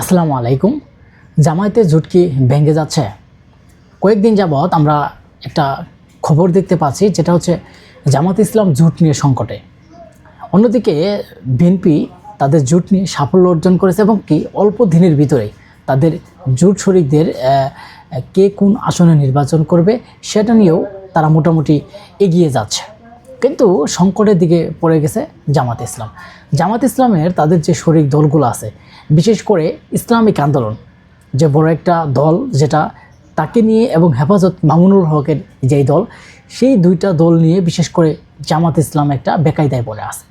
আসসালামু আলাইকুম। জামায়াতে জুটকি ভেঙে যাচ্ছে? কয়েকদিন যাবৎ আমরা একটা খবর দেখতে পাচ্ছি, যেটা হচ্ছে জামাত ইসলাম জুট নিয়ে সংকটে। অন্যদিকে বিএনপি তাদের জুট নিয়ে সাফল্য অর্জন করেছে এবং কি অল্প দিনের ভিতরে তাদের জুট শরিকদের কে কোন আসনে নির্বাচন করবে সেটা নিয়েও তারা মোটামুটি এগিয়ে যাচ্ছে। কিন্তু সংকটের দিকে পড়ে গেছে জামাত ইসলাম। জামাত ইসলামের তাদের যে শরিক দলগুলো আছে বিশেষ করে ইসলামিক আন্দোলন, যে বড় একটা দল যেটা তাকে নিয়ে এবং হেফাজত মামুনুল হকের যেই দল, সেই দুইটা দল নিয়ে বিশেষ করে জামাত ইসলাম একটা বেকায়দায় পড়ে আছে।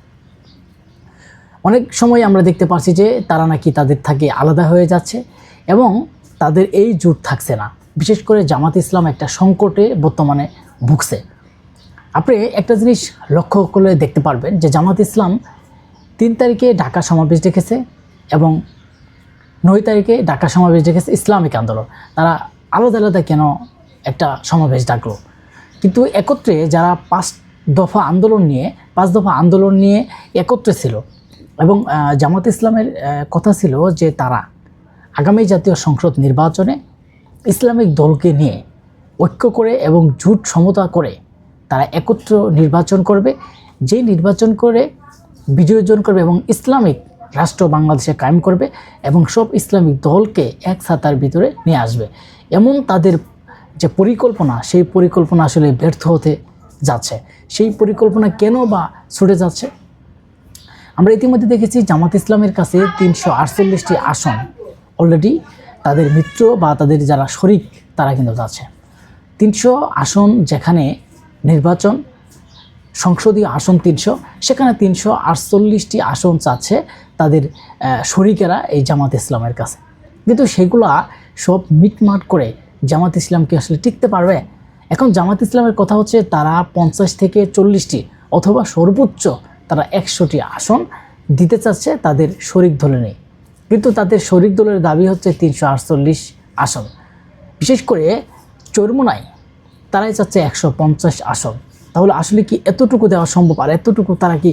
অনেক সময় আমরা দেখতে পাচ্ছি যে তারা নাকি তাদের থেকে আলাদা হয়ে যাচ্ছে এবং তাদের এই জোট থাকছে না। বিশেষ করে জামাত ইসলাম একটা সংকটে বর্তমানে ভুগছে। আপনি একটা জিনিস লক্ষ্য করলে দেখতে পারবেন যে জামাত ইসলাম তিন তারিখে ঢাকা সমাবেশ ডেকেছে। এবং নয় তারিখে ঢাকা সমাবেশ ডেকেছে ইসলামিক আন্দোলন। তারা আলাদা আলাদা কেন একটা সমাবেশ ডাকলো? কিন্তু একত্রে যারা পাঁচ দফা আন্দোলন নিয়ে, পাঁচ দফা আন্দোলন নিয়ে একত্রে ছিল এবং জামাত ইসলামের কথা ছিল যে তারা আগামী জাতীয় সংসদ নির্বাচনে ইসলামিক দলকে নিয়ে ঐক্য করে এবং জোট সমতা করে তারা একত্র নির্বাচন করবে। যে নির্বাচন করে, বিজয় অর্জন করবে এবং ইসলামিক রাষ্ট্র বাংলাদেশে কায়েম করবে এবং সব ইসলামিক দলকে এক ছাতার ভিতরে নিয়ে আসবে। এমন তাদের যে পরিকল্পনা, সেই পরিকল্পনা আসলে ব্যর্থ হতে যাচ্ছে। সেই পরিকল্পনা কেন বা ছুটে যাচ্ছে? আমরা ইতিমধ্যে দেখেছি জামাত ইসলামের কাছে তিনশো আটচল্লিশটি আসন অলরেডি তাদের মিত্র বা তাদের যারা শরিক, তারা কিন্তু যাচ্ছে। তিনশো আসন যেখানে নির্বাচন, সংসদীয় আসন তিনশো, সেখানে তিনশো আটচল্লিশটি আসন চাচ্ছে তাদের শরিকেরা এই জামাত ইসলামের কাছে। কিন্তু সেগুলা সব মিটমাট করে জামাত ইসলাম কি আসলে টিকতে পারবে? এখন জামাত ইসলামের কথা হচ্ছে তারা পঞ্চাশ থেকে চল্লিশটি অথবা সর্বোচ্চ তারা একশোটি আসন দিতে চাচ্ছে তাদের শরিক দলে নেই। কিন্তু তাদের শরিক দলের দাবি হচ্ছে তিনশো আটচল্লিশ আসন। বিশেষ করে চরমোনাই তারাই চাচ্ছে একশো পঞ্চাশ আসন। তাহলে আসলে কি এতটুকু দেওয়া সম্ভব? আর এতটুকু তারা কি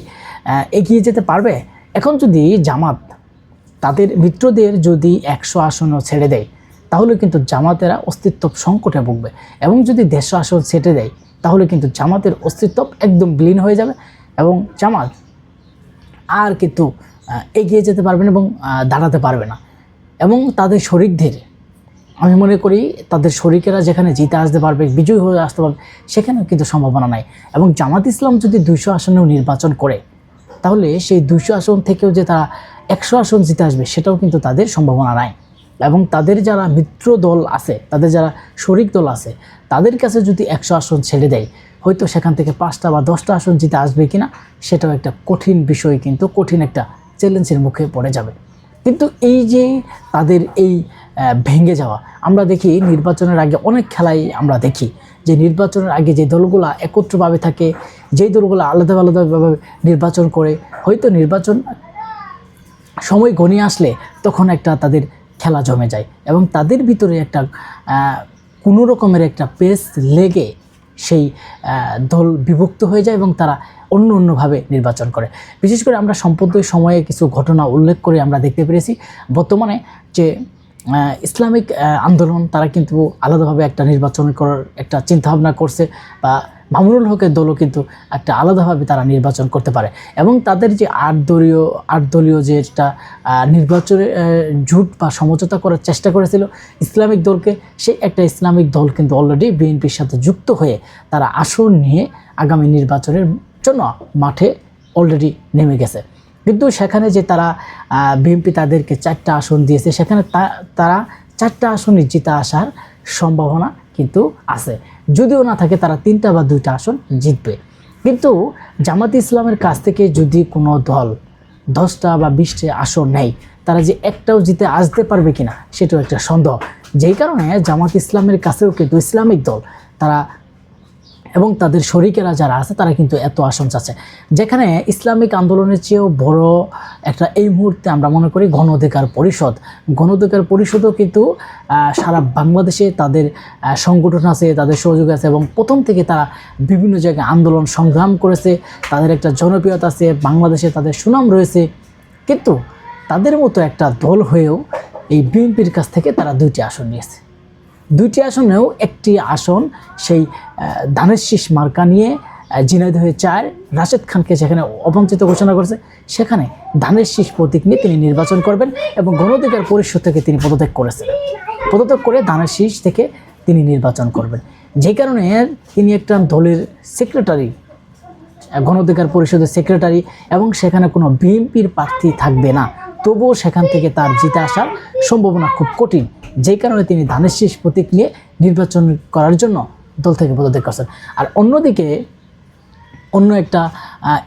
এগিয়ে যেতে পারবে? এখন যদি জামাত তাদের মিত্রদের যদি একশো আসনও ছেড়ে দেয়, তাহলে কিন্তু জামাতেরা অস্তিত্ব সংকটে ভুগবে। এবং যদি দেড়শো আসন ছেড়ে দেয়, তাহলে কিন্তু জামাতের অস্তিত্ব একদম বিলীন হয়ে যাবে এবং জামাত আর কিন্তু এগিয়ে যেতে পারবে না এবং দাঁড়াতে পারবে না। এবং তাদের শরিকদের, আমি মনে করি তাদের শরিকেরা যেখানে জিতে আসতে পারবে, বিজয়ী হয়ে আসতে পারবে, সেখানেও কিন্তু সম্ভাবনা নাই। এবং জামাত ইসলাম যদি দুইশো আসনেও নির্বাচন করে তাহলে সেই দুইশো আসন থেকেও যে তারা একশো আসন জিতে আসবে, সেটাও কিন্তু তাদের সম্ভাবনা নাই। এবং তাদের যারা মিত্র দল আছে, তাদের যারা শরিক দল আছে, তাদের কাছে যদি একশো আসন ছেড়ে দেয়, হয়তো সেখান থেকে পাঁচটা বা দশটা আসন জিতে আসবে কিনা, সেটাও একটা কঠিন বিষয় কিন্তু, কঠিন একটা চ্যালেঞ্জের মুখে পড়ে যাবে। কিন্তু এই যে তাদের এই ভেঙে যাওয়া, আমরা দেখি নির্বাচনের আগে অনেক খেলাই আমরা দেখি। যে নির্বাচনের আগে যে দলগুলা একত্রভাবে থাকে, যেই দলগুলো আলাদা আলাদাভাবে নির্বাচন করে, হয়তো নির্বাচন সময় ঘনিয়ে আসলে তখন একটা তাদের খেলা জমে যায় এবং তাদের ভিতরে একটা কোনো রকমের একটা পেস লেগে সেই দল বিভক্ত হয়ে যায় এবং তারা অন্য অন্যভাবে নির্বাচন করে। বিশেষ করে আমরা সম্প্রতি সময়ে কিছু ঘটনা উল্লেখ করে আমরা দেখতে পেরেছি। বর্তমানে যে ইসলামিক আন্দোলন তারা কিন্তু আলাদাভাবে একটা নির্বাচন করার একটা চিন্তাভাবনা করছে বা মামুনুল হকের দলও কিন্তু একটা আলাদাভাবে তারা নির্বাচন করতে পারে। এবং তাদের যে আট দলীয় আট দলীয় যে একটা আহ, নির্বাচনে জোট বা সমঝোতা করার চেষ্টা করেছিল ইসলামিক দলকে সেই একটা ইসলামিক দল কিন্তু অলরেডি বিএনপির সাথে যুক্ত হয়ে তারা আসন নিয়ে আগামী নির্বাচনের জন্য মাঠে অলরেডি নেমে গেছে। কিন্তু সেখানে যে তারা বিএনপি তাদেরকে চারটা আসন দিয়েছে, সেখানে তারা চারটা আসনে জিতে আসার সম্ভাবনা কিন্তু আছে। যদিও না থাকে তারা তিনটা বা দুইটা আসন জিতবে। কিন্তু জামাত ইসলামের কাছ থেকে যদি কোনো দল দশটা বা বিশটা আসন নেয়, তারা যে একটাও জিতে আসতে পারবে কিনা, সেটাও একটা সন্দেহ। যেই কারণে জামাত ইসলামের কাছেও কিন্তু ইসলামিক দল, তারা এবং তাদের শরিকেরা যারা আছে, তারা কিন্তু এত আসন চাচ্ছে। যেখানে ইসলামিক আন্দোলনের চেয়েও বড় একটা এই মুহূর্তে আমরা মনে করি গণ অধিকার পরিষদ। গণ অধিকার পরিষদও কিন্তু সারা বাংলাদেশে তাদের সংগঠন আছে, তাদের সহযোগ আছে এবং প্রথম থেকে তারা বিভিন্ন জায়গায় আন্দোলন সংগ্রাম করেছে। তাদের একটা জনপ্রিয়তা আছে, বাংলাদেশে তাদের সুনাম রয়েছে। কিন্তু তাদের মতো একটা দল হয়েও এই বিএনপির কাছ থেকে তারা দুইটি আসন নিয়েছে। দুইটি আসনেও একটি আসন সেই ধানের শীষ মার্কা নিয়ে আহ, ঝিনাইদহে চার রাশেদ খানকে যেখানে অবঞ্চিত ঘোষণা করেছে। সেখানে ধানের শীষ প্রতীক নিয়ে তিনি নির্বাচন করবেন এবং গণঅধিকার পরিষদ থেকে তিনি পদত্যাগ করেছেন। পদত্যাগ করে ধানের শীষ থেকে তিনি নির্বাচন করবেন। যে কারণে তিনি একটা দলের সেক্রেটারি গণঅধিকার পরিষদের সেক্রেটারি এবং সেখানে কোনো বিএনপির প্রার্থী থাকবে না। তবুও সেখান থেকে তার জিতে আসার সম্ভাবনা খুব কঠিন। যেই কারণে তিনি ধানের শীষ প্রতীক নিয়ে নির্বাচন করার জন্য দল থেকে পদত্যাগ করছেন। আর অন্যদিকে অন্য একটা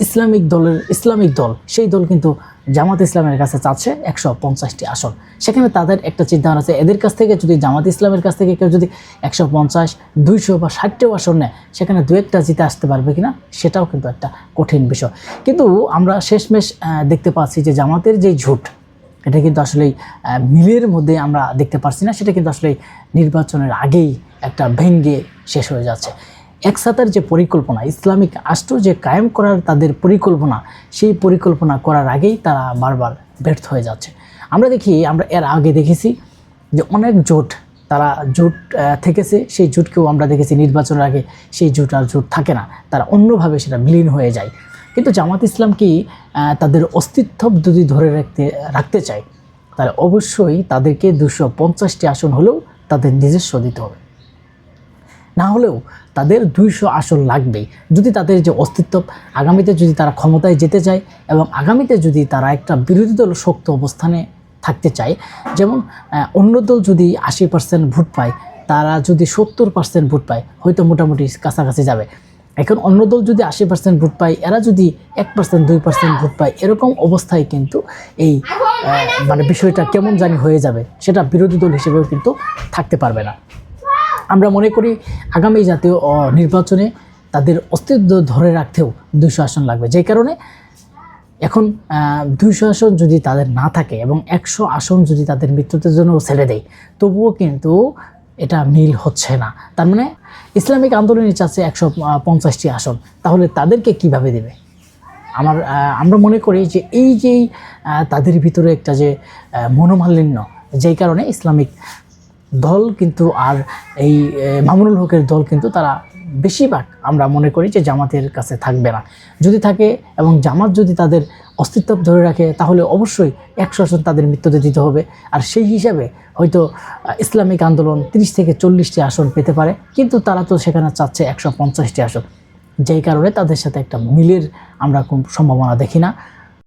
ইসলামিক দলের, ইসলামিক দল, সেই দল কিন্তু জামাত ইসলামের কাছে চাচ্ছে একশো পঞ্চাশটি আসন। সেখানে তাদের একটা চিন্তাভাবনা আছে, এদের কাছ থেকে যদি জামাত ইসলামের কাছ থেকে কেউ যদি একশো পঞ্চাশ, দুইশো বা ষাটটিও আসন নেয়, সেখানে দু একটা জিতে আসতে পারবে কিনা, সেটাও কিন্তু একটা কঠিন বিষয়। কিন্তু আমরা শেষমেশ দেখতে পাচ্ছি যে জামাতের যে ঝুট, এটা কিন্তু আসলে মিলের মধ্যে আমরা দেখতে পারছি না, সেটা কিন্তু আসলে নির্বাচনের আগেই একটা ভেঙ্গে শেষ হয়ে যাচ্ছে। একসাথের যে পরিকল্পনা, ইসলামিক রাষ্ট্র যে কায়েম করার তাদের পরিকল্পনা, সেই পরিকল্পনা করার আগেই তারা বারবার ব্যর্থ হয়ে যাচ্ছে। আমরা দেখি, আমরা এর আগে দেখেছি যে অনেক জোট তারা জোট থেকেছে, সেই জোটকেও আমরা দেখেছি নির্বাচনের আগে সেই জোট আর জোট থাকে না, তারা অন্যভাবে সেটা বিলীন হয়ে যায়। কিন্তু জামাত ইসলাম কি তাদের অস্তিত্ব যদি ধরে রাখতে রাখতে চায়, তাহলে অবশ্যই তাদেরকে দুশো পঞ্চাশটি আসন হলেও তাদের নিজস্ব দিতে হবে। না হলেও তাদের দুইশো আসন লাগবেই। যদি তাদের যে অস্তিত্ব, আগামীতে যদি তারা ক্ষমতায় যেতে চায় এবং আগামীতে যদি তারা একটা বিরোধী দল শক্ত অবস্থানে থাকতে চায়, যেমন অন্য দল যদি আশি পার্সেন্ট ভোট পায়, তারা যদি সত্তর পার্সেন্ট ভোট পায়, হয়তো মোটামুটি কাছাকাছি যাবে। এখন অন্য দল যদি আশি পার্সেন্ট ভোট পায়, এরা যদি এক পার্সেন্ট দুই পার্সেন্ট ভোট পায়, এরকম অবস্থায় কিন্তু এই মানে বিষয়টা কেমন জানি হয়ে যাবে, সেটা বিরোধী দল হিসেবেও কিন্তু থাকতে পারবে না। আমরা মনে করি আগামী জাতীয় নির্বাচনে তাদের অস্তিত্ব ধরে রাখতেও দুইশো আসন লাগবে। যে কারণে এখন দুইশো আসন যদি তাদের না থাকে এবং একশো আসন যদি তাদের মৃত্যুদের জন্য ছেড়ে দেয় তবুও কিন্তু এটা মিল হচ্ছে না। তার মানে ইসলামিক আন্দোলনের চাচ্ছে একশো পঞ্চাশটি আসন তাহলে তাদেরকে কীভাবে দেবে? আমার আমরা মনে করি যে এই আহ, তাদের ভিতরে একটা যে মনোমালিন্য যেই কারণে ইসলামিক দল কিন্তু আর এই মামুনুল হকের দল কিন্তু তারা বেশিরভাগ আমরা মনে করি যে জামাতের কাছে থাকবে না। যদি থাকে এবং জামাত যদি তাদের অস্তিত্ব ধরে রাখে, তাহলে অবশ্যই একশো আসন তাদের মৃত্যুতে দিতে হবে। আর সেই হিসাবে হয়তো ইসলামিক আন্দোলন তিরিশ থেকে চল্লিশটি আসন পেতে পারে, কিন্তু তারা তো সেখানে চাচ্ছে একশো পঞ্চাশটি আসন। যেই কারণে তাদের সাথে একটা মিলের আমরা কোন সম্ভাবনা দেখি না।